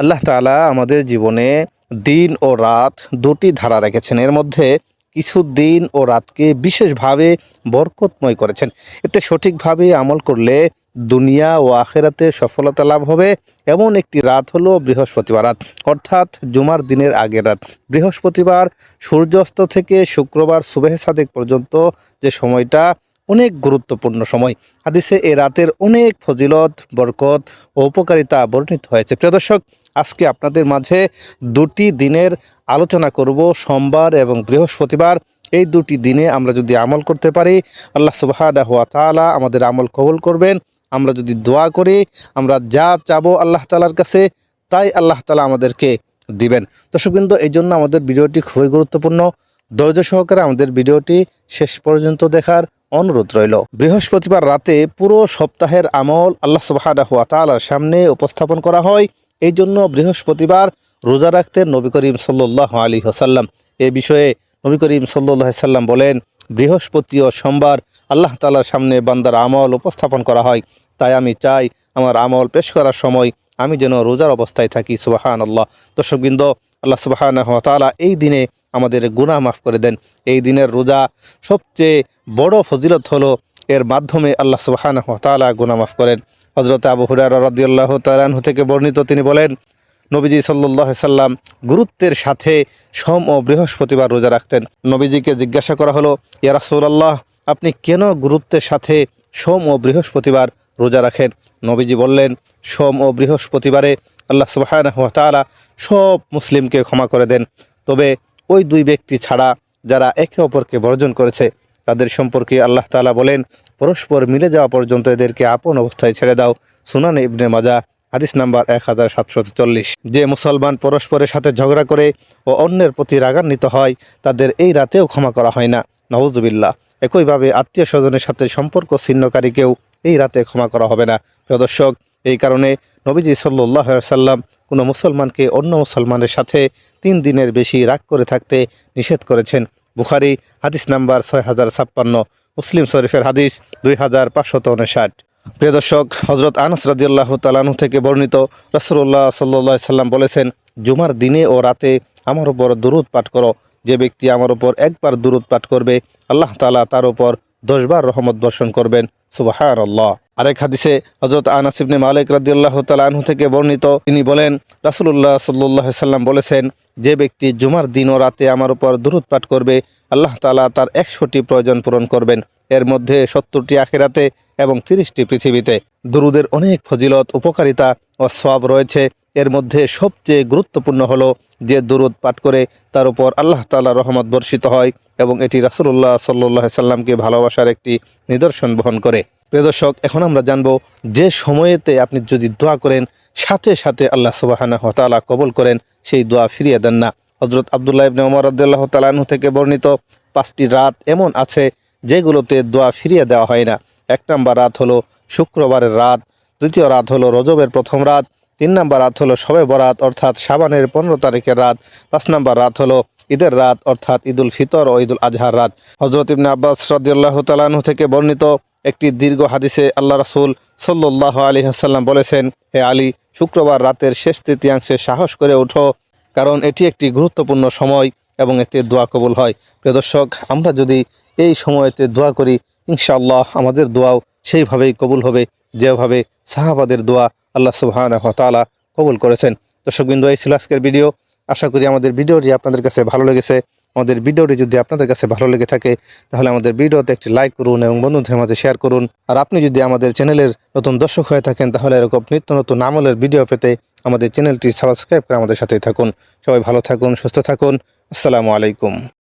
আল্লাহ তাআলা আমাদের জীবনে দিন ও রাত দুটি ধারা রেখেছেন। এর মধ্যে কিছু দিন ও রাতকে বিশেষভাবে বরকতময় করেছেন। এতে সঠিকভাবে আমল করলে দুনিয়া ও আখেরাতে সফলতা লাভ হবে। এমন একটি রাত হলো বৃহস্পতিবার রাত, অর্থাৎ জুমার দিনের আগের রাত। বৃহস্পতিবার সূর্যাস্ত থেকে শুক্রবার সুবেহ সাদেক পর্যন্ত যে সময়টা অনেক গুরুত্বপূর্ণ সময়। হাদিসে এ রাতের অনেক ফজিলত, বরকত ও উপকারিতা বর্ণিত হয়েছে। প্রিয় দর্শক আজকে আপনাদের মাঝে দুটি দিনের আলোচনা করব, সোমবার এবং বৃহস্পতিবার। এই দুটি দিনে আমরা যদি আমল করতে পারি, আল্লাহ সুবাহানা হুয়া তালা আমাদের আমল কবুল করবেন। আমরা যদি দোয়া করি, আমরা যা চাবো আল্লাহ তালার কাছে, তাই আল্লাহ তালা আমাদেরকে দিবেন। দর্শকবৃন্দ, এই জন্য আমাদের ভিডিওটি খুবই গুরুত্বপূর্ণ। ধৈর্য সহকারে আমাদের ভিডিওটি শেষ পর্যন্ত দেখার অনুরোধ রইল। বৃহস্পতিবার রাতে পুরো সপ্তাহের আমল আল্লাহ সুবাহানা হুয়া তালার সামনে উপস্থাপন করা হয়। এই জন্য বৃহস্পতিবার রোজা রাখতেন নবী করিম সাল্লাহ আলী হাসাল্লাম এ বিষয়ে নবী করিম সাল্লাহ সাল্লাম বলেন, বৃহস্পতি ও সোমবার আল্লাহ তালার সামনে বান্দার আমল উপস্থাপন করা হয়। তাই আমি চাই আমার আমল পেশ করার সময় আমি যেন রোজার অবস্থায় থাকি। সুবাহান আল্লাহ দর্শকবৃন্দ, আল্লাহ সুবাহান তালা এই দিনে আমাদের গুনাহ মাফ করে দেন। এই দিনের রোজা সবচেয়ে বড় ফজিলত হলো এর মাধ্যমে আল্লাহ সুবাহান তালা গুনাহ মাফ করেন। হজরত আবু হুরার রদিউল্লাহ তালাহু থেকে বর্ণিত, তিনি বলেন, নবীজি সাল্লাহ সাল্লাম গুরুত্বের সাথে সোম ও বৃহস্পতিবার রোজা রাখতেন। নবীজিকে জিজ্ঞাসা করা হলো, ইয়া রাসূলুল্লাহ, আপনি কেন গুরুত্বের সাথে সোম ও বৃহস্পতিবার রোজা রাখেন? নবীজি বললেন, সোম ও বৃহস্পতিবারে আল্লাহ সুবাহান তাআলা সব মুসলিমকে ক্ষমা করে দেন। তবে ওই দুই ব্যক্তি ছাড়া যারা একে অপরকে বর্জন করেছে তাদের সম্পর্কে আল্লাহ তাআলা বলেন, পরস্পর মিলে যাওয়া পর্যন্ত এদেরকে আপন অবস্থায় ছেড়ে দাও। সুনান ইবনে মাজা, হাদিস নাম্বার এক হাজার সাতশো চল্লিশ। যে মুসলমান পরস্পরের সাথে ঝগড়া করে ও অন্যের প্রতি রাগান্বিত হয়, তাদের এই রাতেও ক্ষমা করা হয় না। নওয়াজুবিল্লাহ একইভাবে আত্মীয় স্বজনের সাথে সম্পর্ক ছিন্নকারীকেও এই রাতে ক্ষমা করা হবে না। প্রিয় দর্শক, এই কারণে নবীজি সাল্লাহ সাল্লাম কোনো মুসলমানকে অন্য মুসলমানের সাথে তিন দিনের বেশি রাগ করে থাকতে নিষেধ করেছেন। বুখারি, হাদিস নাম্বার ছয় হাজার ছাপ্পান্ন, মুসলিম শরীফের হাদিস দুই হাজার পাঁচশত উনষাট। প্রিয় দর্শক হজরত আনাস রাজিউল্লাহ তালানু থেকে বর্ণিত রসুল্লাহ সাল্লাহ সাল্লাম বলেছেন, জুমার দিনে ও রাতে আমার উপর দুরুদ পাঠ করো। যে ব্যক্তি আমার উপর একবার দুরুদ পাঠ করবে, আল্লাহ তালা তার উপর দশবার রহমত বর্ষণ করবেন। সুবাহান আল্লাহ আরেক হাদিসে হজরত আনাস ইবনে মালিক রাদিয়াল্লাহ তালাহু থেকে বর্ণিত, তিনি বলেন রাসুল্লাহ সাল্লাহ সাল্লাম বলেছেন, যে ব্যক্তি জুমার দিন ও রাতে আমার উপর দুরুদ পাঠ করবে, আল্লাহ তালা তার একশোটি প্রয়োজন পূরণ করবেন। এর মধ্যে সত্তরটি আখেরাতে এবং তিরিশটি পৃথিবীতে। দুরুদের অনেক ফজিলত, উপকারিতা ও সব রয়েছে। এর মধ্যে সবচেয়ে গুরুত্বপূর্ণ হলো, যে দুরুদ পাঠ করে তার উপর আল্লাহ তালা রহমত বর্ষিত হয়। এবং এটি রাসুল্লাহ সাল্লাহ সাল্লামকে ভালোবাসার একটি নিদর্শন বহন করে। প্রিয় দর্শক, এখন আমরা জানব যে সময়েতে আপনি যদি দোয়া করেন, সাথে সাথে আল্লাহ সুবাহানা হতালা কবল করেন, সেই দোয়া ফিরিয়ে দেন না। হজরত আবদুল্লাহ ইবনে ওমর আদাল্লাহ তালাহু থেকে বর্ণিত পাঁচটি রাত এমন আছে যেগুলোতে দোয়া ফিরিয়ে দেওয়া হয় না। এক নম্বর রাত হলো শুক্রবারের রাত, দ্বিতীয় রাত হলো রজবের প্রথম রাত, তিন নম্বর রাত হলো শবে বরাত, অর্থাৎ সাবানের পনেরো তারিখের রাত, পাঁচ নম্বর রাত হলো ঈদের রাত, অর্থাৎ ঈদুল ফিতর ও ঈদুল আজহার রাত। হজরত ইবনে আব্বাস রদিউল্লাহ তালাহু থেকে বর্ণিত একটি দীর্ঘ হাদিসে আল্লাহ রাসুল সাল্লাহ আলী হাসাল্লাম বলেছেন, হে আলী, শুক্রবার রাতের শেষ তৃতীয়াংশে সাহস করে ওঠো, কারণ এটি একটি গুরুত্বপূর্ণ সময় এবং এতে দোয়া কবুল হয়। প্রিয় দর্শক, আমরা যদি এই সময়তে দোয়া করি, ইনশাআল্লাহ আমাদের দোয়াও সেইভাবেই কবুল হবে, যেভাবে সাহাবাদের দোয়া আল্লাহ সুবহান তালা কবুল করেছেন। দর্শকবিন্দু, এই ছিল আজকের ভিডিও। আশা করি আমাদের ভিডিওটি আপনাদের কাছে ভালো লেগেছে। আমাদের ভিডিওটি যদি আপনাদের কাছে ভালো লেগে থাকে, তাহলে আমাদের ভিডিওতে একটি লাইক করুন এবং বন্ধুদের মাঝে শেয়ার করুন। আর আপনি যদি আমাদের চ্যানেলের নতুন দর্শক হয়ে থাকেন, তাহলে এরকম নিত্য নতুন আমলের ভিডিও পেতে আমাদের চ্যানেলটি সাবস্ক্রাইব করে আমাদের সাথেই থাকুন। সবাই ভালো থাকুন, সুস্থ থাকুন। আসসালামু আলাইকুম।